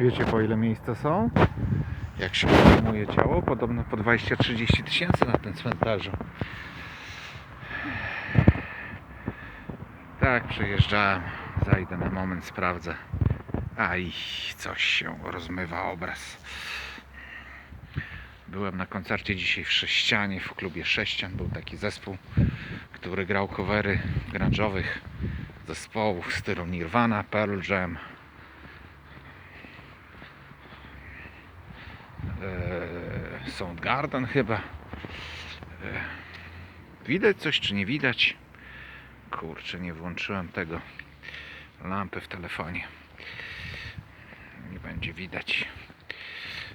Wiecie po ile miejsca są? Jak się podejmuje ciało? Podobno po 20-30 tysięcy na tym cmentarzu. Tak, przejeżdżałem. Zajdę na moment, sprawdzę. Aj, coś się rozmywa obraz. Byłem na koncercie dzisiaj w Sześcianie, w klubie Sześcian. Był taki zespół, który grał covery grunge'owych zespołów w stylu Nirvana, Pearl Jam, Soundgarden chyba. E, widać coś czy nie widać? Kurczę, nie włączyłem tego lampy w telefonie. Nie będzie widać,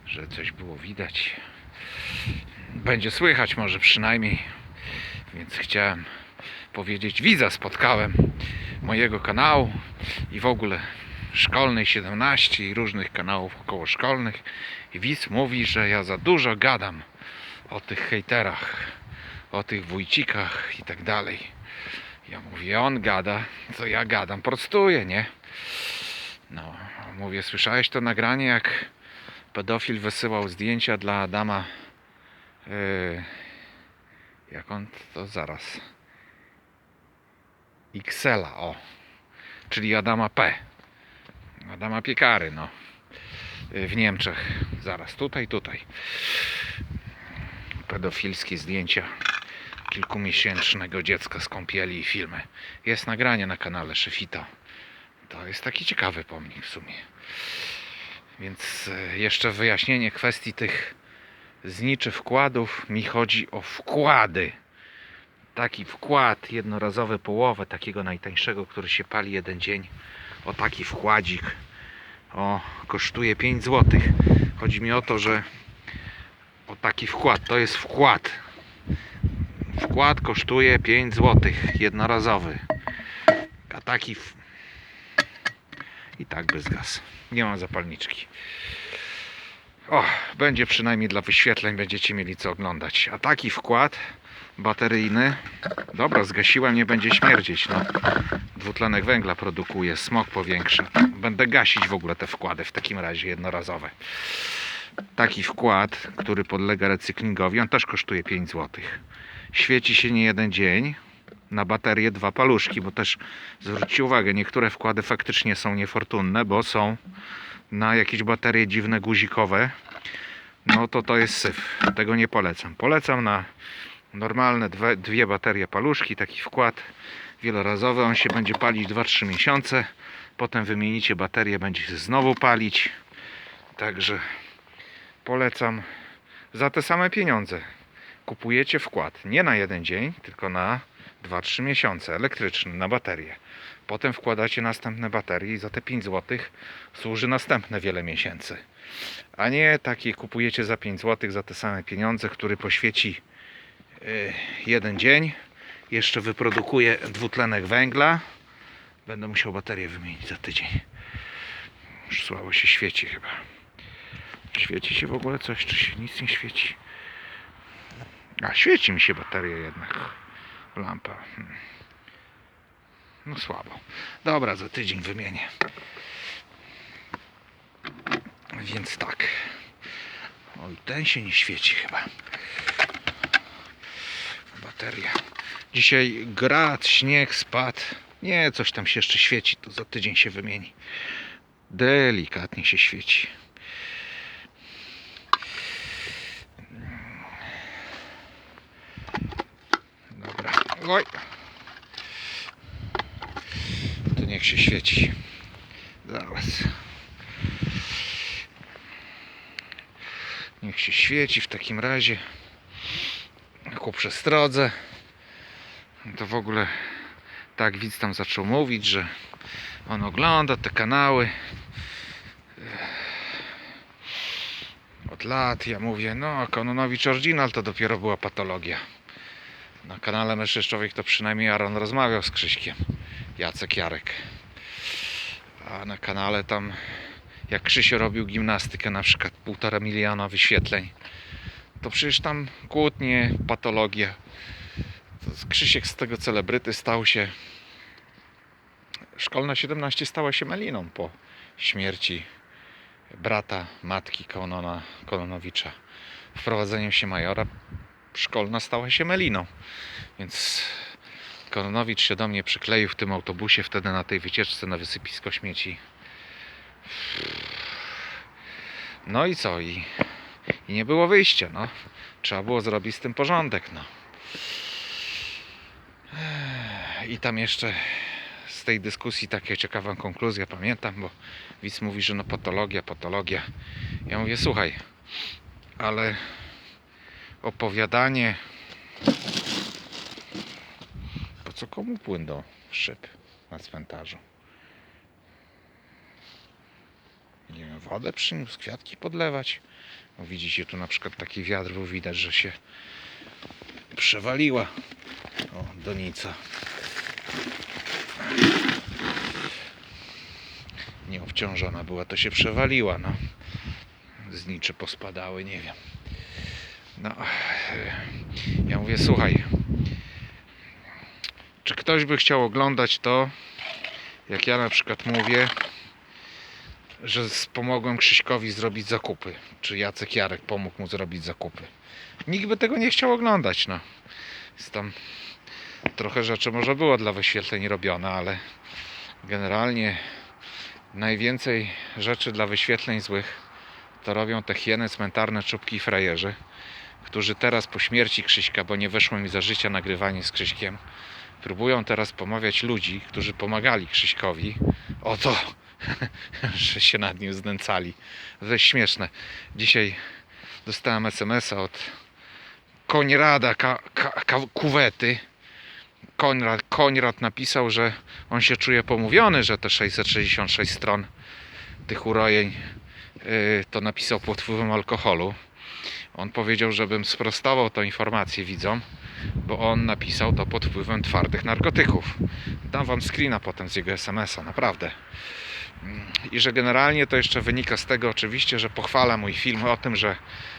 że coś było widać. Będzie słychać może przynajmniej. Więc chciałem powiedzieć, widza spotkałem mojego kanału i w ogóle szkolnej 17 i różnych kanałów okołoszkolnych i widz mówi, że ja za dużo gadam o tych hejterach, o tych wójcikach i tak dalej. Ja mówię, on gada, to ja gadam, prostuję, nie? No, mówię, słyszałeś to nagranie, jak pedofil wysyłał zdjęcia dla Adama yy, jak on to zaraz Xela, o czyli Adama P Adama Piekary, no Yy, w Niemczech zaraz, tutaj, tutaj pedofilskie zdjęcia kilkumiesięcznego dziecka z kąpieli i filmy jest nagranie na kanale Szefita to jest taki ciekawy pomnik w sumie więc e, jeszcze wyjaśnienie kwestii tych zniczy wkładów. Mi chodzi o wkłady. Taki wkład jednorazowy, połowę takiego najtańszego, który się pali jeden dzień. O taki wkładzik. O, kosztuje 5 zł. Chodzi mi o to, że o taki wkład, to jest wkład. Wkład kosztuje 5 zł, jednorazowy. A taki w... i tak bez gaz. Nie mam zapalniczki. O, będzie przynajmniej dla wyświetleń, będziecie mieli co oglądać. A taki wkład bateryjny, dobra, zgasiłem, nie będzie śmierdzieć. No. Dwutlenek węgla produkuje, smog powiększa. Będę gasić w ogóle te wkłady w takim razie jednorazowe. Taki wkład, który podlega recyklingowi, on też kosztuje 5 zł. Świeci się nie jeden dzień. Na baterię dwa paluszki, bo też zwróćcie uwagę, niektóre wkłady faktycznie są niefortunne, bo są na jakieś baterie dziwne guzikowe, no to to jest syf. Tego nie polecam. Polecam na normalne dwie, dwie baterie paluszki, taki wkład wielorazowy. On się będzie palić 2-3 miesiące. Potem wymienicie baterię, będzie się znowu palić. Także polecam za te same pieniądze. Kupujecie wkład nie na jeden dzień, tylko na 2-3 miesiące elektryczny na baterię. Potem wkładacie następne baterie i za te 5 zł służy następne wiele miesięcy. A nie takie kupujecie za 5 zł za te same pieniądze, który poświeci yy, jeden dzień. Jeszcze wyprodukuje dwutlenek węgla. Będę musiał baterię wymienić za tydzień. Już słabo się świeci chyba. Świeci się w ogóle coś, czy się nic nie świeci? A świeci mi się bateria jednak. Lampa. Hmm. No słabo. Dobra, za tydzień wymienię. Więc tak. Oj, ten się nie świeci chyba. Bateria. Dzisiaj grad, śnieg spadł. Nie, coś tam się jeszcze świeci, to za tydzień się wymieni. Delikatnie się świeci. Dobra. Oj. To niech się świeci. Zaraz. Niech się świeci w takim razie. Ku przestrodze. To w ogóle tak widz tam zaczął mówić, że on ogląda te kanały od lat. Ja mówię, no Kononowicz Oryginal to dopiero była patologia. Na kanale Człowiek to przynajmniej Aaron rozmawiał z Krzyśkiem. Jacek Jarek. A na kanale tam, jak Krzysio robił gimnastykę, na przykład półtora miliona wyświetleń, to przecież tam kłótnie, patologia. To Krzysiek z tego celebryty stał się. Szkolna 17 stała się meliną po śmierci brata, matki Konona, Kononowicza. Wprowadzeniem się majora szkolna stała się meliną. Więc Kononowicz się do mnie przykleił w tym autobusie wtedy na tej wycieczce na wysypisko śmieci. No i co? I, i nie było wyjścia, no. Trzeba było zrobić z tym porządek, no. I tam jeszcze z tej dyskusji taka ciekawa konkluzja pamiętam, bo widz mówi, że no patologia, patologia. Ja mówię, słuchaj, ale opowiadanie po co komu płyn do szyb na cmentarzu? Nie wiem, wodę przyniósł, kwiatki podlewać. No widzicie, tu na przykład taki wiatr był, widać, że się przewaliła. O, donica. Nieobciążona była, to się przewaliła, no. Znicze pospadały, nie wiem. No, ja mówię, słuchaj, czy ktoś by chciał oglądać to, jak ja na przykład mówię, że pomogłem Krzyśkowi zrobić zakupy, czy Jacek Jarek pomógł mu zrobić zakupy. Nikt by tego nie chciał oglądać, no. Jest tam trochę rzeczy może było dla wyświetleń robione, ale generalnie najwięcej rzeczy dla wyświetleń złych to robią te hieny cmentarne, czubki i frajerzy, którzy teraz po śmierci Krzyśka, bo nie weszło mi za życia nagrywanie z Krzyśkiem, próbują teraz pomawiać ludzi, którzy pomagali Krzyśkowi o to, że się nad nim znęcali. To jest śmieszne. Dzisiaj dostałem SMS-a od Konrada ka, ka, ka, Kuwety. Konrad, Konrad napisał, że on się czuje pomówiony, że te 666 stron tych urojeń yy, to napisał pod wpływem alkoholu. On powiedział, żebym sprostował tę informację widzom, bo on napisał to pod wpływem twardych narkotyków. Dam wam screena potem z jego SMS-a, naprawdę. I że generalnie to jeszcze wynika z tego oczywiście, że pochwala mój film o tym, że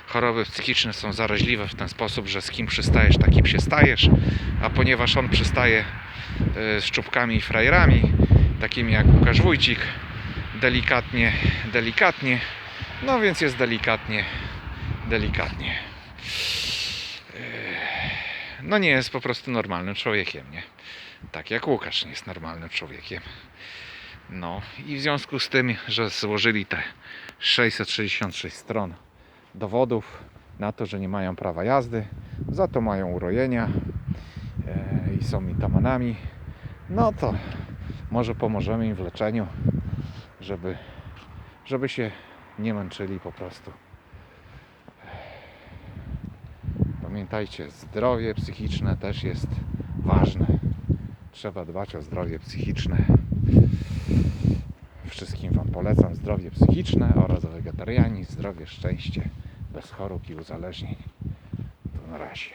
choroby psychiczne są zaraźliwe w ten sposób, że z kim przystajesz, takim się stajesz, a ponieważ on przystaje y, z czubkami i frajerami, takimi jak Łukasz Wójcik, delikatnie, delikatnie, no więc jest delikatnie, delikatnie. No nie jest po prostu normalnym człowiekiem, nie? Tak jak Łukasz nie jest normalnym człowiekiem. No i w związku z tym, że złożyli te 666 stron dowodów na to, że nie mają prawa jazdy, za to mają urojenia e, i są mitamanami, no to może pomożemy im w leczeniu, żeby, żeby się nie męczyli po prostu. Pamiętajcie, zdrowie psychiczne też jest ważne. Trzeba dbać o zdrowie psychiczne. Wszystkim Wam polecam zdrowie psychiczne oraz wegetarianizm, zdrowie, szczęście, bez chorób i uzależnień. To na razie.